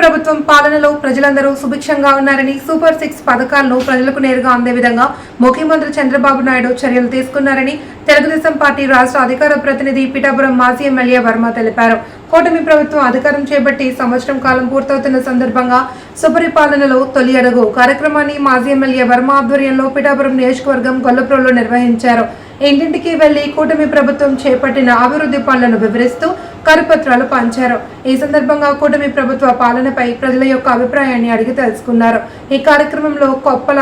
ప్రభుత్వం పాలనలో ప్రజలందరూ సుభిక్షంగా ఉన్నారని సూపర్ సిక్స్ పథకాలను ప్రజలకు నేరుగా అందే విధంగా ముఖ్యమంత్రి చంద్రబాబు నాయుడు చర్యలు తీసుకున్నారని తెలుగుదేశం పార్టీ రాష్ట్ర అధికార ప్రతినిధి పిఠాపురం మాజీ ఎమ్మెల్యే వర్మ తెలిపారు. కూటమి ప్రభుత్వం అధికారం చేపట్టి సంవత్సరం కాలం పూర్తవుతున్న సందర్భంగా సుపరిపాలనలో తొలి అడుగు కార్యక్రమాన్ని మాజీ ఎమ్మెల్యే వర్మ ఆధ్వర్యంలో పిఠాపురం నియోజకవర్గం గొల్లప్రోలో నిర్వహించారు. ఇంటింటికి వెళ్ళి కూటమి ప్రభుత్వం చేపట్టిన అభివృద్ధి పనులను వివరిస్తూ కరపత్రాలు పంచారు. ఈ సందర్భంగా కూటమి ప్రభుత్వ పాలనపై ప్రజల యొక్క అభిప్రాయాన్ని అడిగి తెలుసుకున్నారు. ఈ కార్యక్రమంలో కొప్పల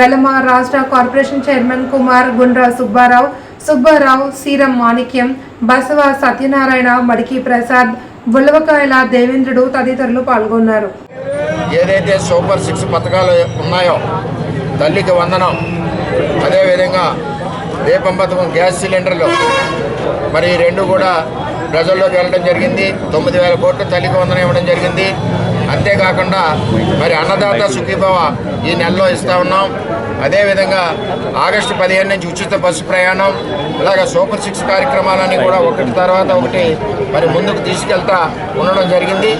వెలమ రాష్ట్ర కార్పొరేషన్ చైర్మన్ కుమార్ గుండ్రా సుబ్బారావు సుబ్బారావు సీరం మాణిక్యం బసవ సత్యనారాయణ మడికి ప్రసాద్ బుల్లవకాయల దేవేంద్రుడు తదితరులు పాల్గొన్నారు. ఏదైతే సూపర్ సిక్స్ పథకాలు ఉన్నాయో తల్లికి వందనం అదేవిధంగా దీపం పథకం గ్యాస్ సిలిండర్లు మరి రెండు కూడా ప్రజల్లోకి వెళ్ళడం జరిగింది. తొమ్మిది వేల కోట్లు తల్లికి వందనం ఇవ్వడం జరిగింది. అంతేకాకుండా మరి అన్నదాత సుఖీభవ ఈ నెలలో ఇస్తా ఉన్నాం. అదేవిధంగా ఆగస్టు పదిహేను నుంచి ఉచిత బస్సు ప్రయాణం అలాగే సూపర్ సిక్స్ కార్యక్రమాలన్నీ కూడా ఒకటి తర్వాత ఒకటి మరి ముందుకు తీసుకెళ్తా ఉండడం జరిగింది.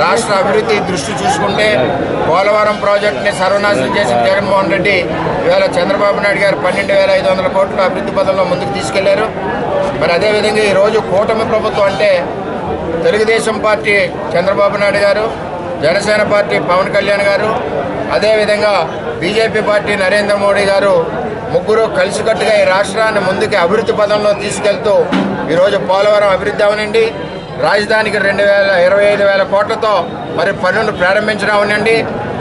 రాష్ట్ర అభివృద్ధి దృష్టి చూసుకుంటే పోలవరం ప్రాజెక్టుని సర్వనాశనం చేసిన జగన్మోహన్ రెడ్డి ఇవాళ చంద్రబాబు నాయుడు గారు పన్నెండు వేల ఐదు వందల కోట్ల అభివృద్ధి పదంలో ముందుకు తీసుకెళ్ళారు. మరి అదేవిధంగా ఈరోజు కూటమి ప్రభుత్వం అంటే తెలుగుదేశం పార్టీ చంద్రబాబు నాయుడు గారు జనసేన పార్టీ పవన్ కళ్యాణ్ గారు అదేవిధంగా బీజేపీ పార్టీ నరేంద్ర మోడీ గారు ముగ్గురు కలిసికట్టుగా ఈ రాష్ట్రాన్ని ముందుకు అభివృద్ధి పదంలో తీసుకెళ్తూ ఈరోజు పోలవరం అభివృద్ధి అవనండి. రాజధానికి రెండు వేల ఇరవై ఐదు వేల కోట్లతో మరి పనులు ప్రారంభించడం అవనండి.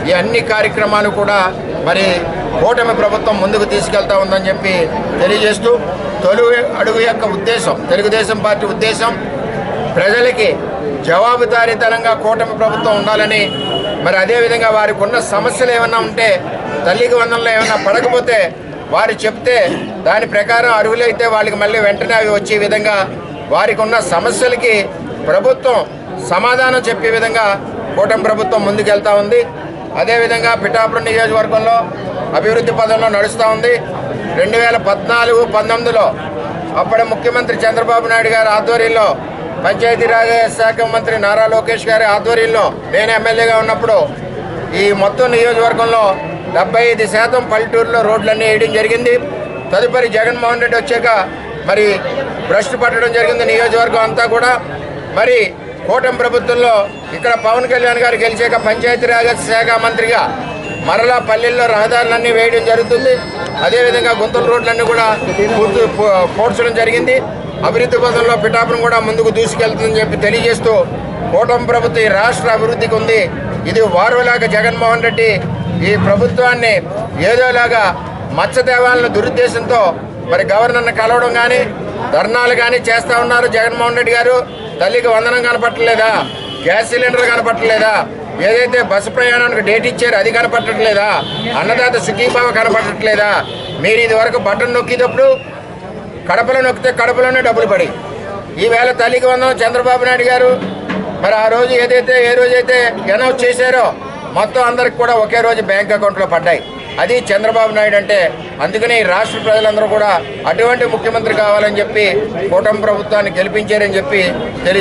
ఈ అన్ని కార్యక్రమాలు కూడా మరి కూటమి ప్రభుత్వం ముందుకు తీసుకెళ్తా ఉందని చెప్పి తెలియజేస్తూ తొలి అడుగు యొక్క ఉద్దేశం తెలుగుదేశం పార్టీ ఉద్దేశం ప్రజలకి జవాబుదారీతనంగా కూటమి ప్రభుత్వం ఉండాలని మరి అదేవిధంగా వారికి ఉన్న సమస్యలు ఏమన్నా ఉంటే తల్లికి వందనలు ఏమన్నా పడకపోతే వారు చెప్తే దాని ప్రకారం అరువులైతే వాళ్ళకి మళ్ళీ వెంటనే అవి వచ్చే విధంగా వారికి ఉన్న సమస్యలకి ప్రభుత్వం సమాధానం చెప్పే విధంగా కూటమి ప్రభుత్వం ముందుకెళ్తా ఉంది. అదేవిధంగా పిఠాపురం నియోజకవర్గంలో అభివృద్ధి పదంలో నడుస్తూ ఉంది. రెండు వేల పద్నాలుగు పంతొమ్మిదిలో అప్పటి ముఖ్యమంత్రి చంద్రబాబు నాయుడు గారి ఆధ్వర్యంలో పంచాయతీరాజ్ శాఖ మంత్రి నారా లోకేష్ గారి ఆధ్వర్యంలో నేను ఎమ్మెల్యేగా ఉన్నప్పుడు ఈ మొత్తం నియోజకవర్గంలో డెబ్బై ఐదు శాతం పల్లెటూరులో రోడ్లన్నీ వేయడం జరిగింది. తదుపరి జగన్మోహన్ రెడ్డి వచ్చాక మరి భ్రష్టు పట్టడం జరిగింది నియోజకవర్గం అంతా కూడా. మరి కూటమి ప్రభుత్వంలో ఇక్కడ పవన్ కళ్యాణ్ గారు గెలిచాక పంచాయతీరాజ్ శాఖ మంత్రిగా మరలా పల్లెల్లో రహదారులన్నీ వేయడం జరుగుతుంది. అదేవిధంగా గుంతల రోడ్లన్నీ కూడా పూర్తి పూడ్చడం జరిగింది. అభివృద్ధి పథంలో పిఠాపురం కూడా ముందుకు దూసుకెళ్తుందని చెప్పి తెలియజేస్తూ కూటమి ప్రభుత్వం ఈ రాష్ట్ర అభివృద్ధికి ఉంది. ఇది వారులాగా జగన్మోహన్ రెడ్డి ఈ ప్రభుత్వాన్ని ఏదోలాగా మత్స్య దేవాలను దురుద్దేశంతో మరి గవర్నర్ను కలవడం కానీ ధర్నాలు కానీ చేస్తూ ఉన్నారు జగన్మోహన్ రెడ్డి గారు. తల్లికి వందనం కనపట్టలేదా? Gas cylinder కనపట్టలేదా? ఏదైతే బస్సు ప్రయాణానికి డేట్ ఇచ్చారో అది కనపట్టట్లేదా? అన్నదాత సుఖీభావ కనపట్టట్లేదా? మీరు ఇది వరకు బటన్ నొక్కేటప్పుడు కడపలో నొక్కితే కడపలోనే డబ్బులు పడి. ఈవేళ తల్లికి వందనం చంద్రబాబు నాయుడు గారు. మరి ఆ రోజు ఏదైతే ఏ రోజైతే అనౌన్స్ చేశారో మొత్తం అందరికి కూడా ఒకే రోజు బ్యాంక్ అకౌంట్లో పడ్డాయి. అది చంద్రబాబు నాయుడు అంటే. అందుకని రాష్ట్ర ప్రజలందరూ కూడా అటువంటి ముఖ్యమంత్రి కావాలని చెప్పి కూటమి ప్రభుత్వాన్ని గెలిపించారని చెప్పి తెలియ